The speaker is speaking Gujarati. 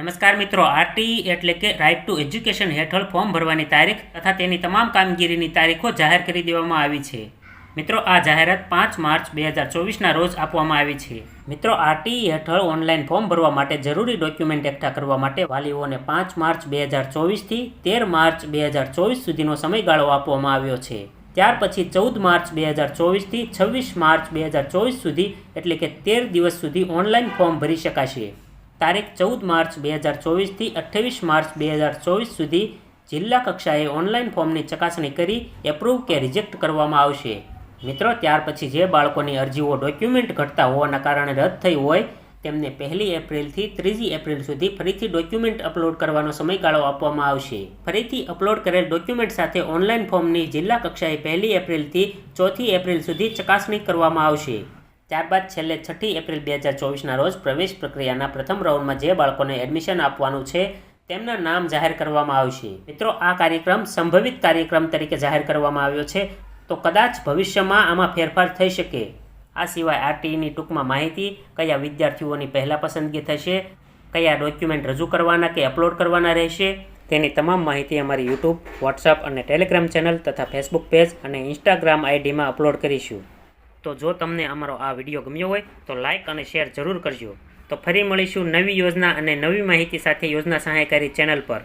નમસ્કાર મિત્રો આરટી એટલે કે રાઇટ ટુ એજ્યુકેશન હેઠળ ફોર્મ ભરવાની તારીખ તથા તેની તમામ કામગીરીની તારીખો જાહેર કરી દેવામાં આવી છે. મિત્રો, આ જાહેરાત પાંચ માર્ચ બે હજાર ચોવીસના રોજ આપવામાં આવી છે. મિત્રો આરટી હેઠળ ઓનલાઈન ફોર્મ ભરવા માટે જરૂરી ડોક્યુમેન્ટ એકઠા કરવા માટે વાલીઓને પાંચ માર્ચ બે હજાર ચોવીસથી તેર માર્ચ બે હજાર ચોવીસ સુધીનો સમયગાળો આપવામાં આવ્યો છે. ત્યાર પછી ચૌદ માર્ચ બે હજાર ચોવીસથી છવ્વીસ માર્ચ બે હજાર ચોવીસ સુધી એટલે કે તેર દિવસ સુધી ઓનલાઈન ફોર્મ ભરી શકાશે. તારીખ ચૌદ માર્ચ બે હજાર ચોવીસથી અઠ્ઠાવીસ માર્ચ બે હજાર ચોવીસ સુધી જિલ્લા કક્ષાએ ઓનલાઈન ફોર્મની ચકાસણી કરી એપ્રુવ કે રિજેક્ટ કરવામાં આવશે. મિત્રો, ત્યાર પછી જે બાળકોની અરજીઓ ડોક્યુમેન્ટ ઘટતા હોવાના કારણે રદ થઈ હોય, તેમને પહેલી એપ્રિલથી ત્રીજી એપ્રિલ સુધી ફરીથી ડોક્યુમેન્ટ અપલોડ કરવાનો સમયગાળો આપવામાં આવશે. ફરીથી અપલોડ કરેલ ડોક્યુમેન્ટ સાથે ઓનલાઈન ફોર્મની જિલ્લા કક્ષાએ પહેલી એપ્રિલથી ચોથી એપ્રિલ સુધી ચકાસણી કરવામાં આવશે. ત્યારબાદ છેલ્લે છઠ્ઠી એપ્રિલ બે હજાર ચોવીસના રોજ પ્રવેશ પ્રક્રિયાના પ્રથમ રાઉન્ડમાં જે બાળકોને એડમિશન આપવાનું છે, તેમના નામ જાહેર કરવામાં આવશે મિત્રો, આ કાર્યક્રમ સંભવિત કાર્યક્રમ તરીકે જાહેર કરવામાં આવ્યો છે. તો કદાચ ભવિષ્યમાં આમાં ફેરફાર થઈ શકે. આ સિવાય આરટીઈની ટૂંકમાં માહિતી કયા વિદ્યાર્થીઓની પહેલાં પસંદગી થશે, કયા ડોક્યુમેન્ટ રજૂ કરવાના કે અપલોડ કરવાના રહેશે, તેની તમામ માહિતી અમારી યુટ્યુબ વોટ્સઅપ અને ટેલિગ્રામ ચેનલ તથા ફેસબુક પેજ અને ઇન્સ્ટાગ્રામ આઈડીમાં અપલોડ કરીશું. તો જો તમને અમારો આ વીડિયો ગમ્યો હોય, તો લાઇક અને શેર જરૂર કરજો. તો ફરી મળીશું નવી યોજના અને નવી માહિતી સાથે યોજના સહાયકારી ચેનલ પર.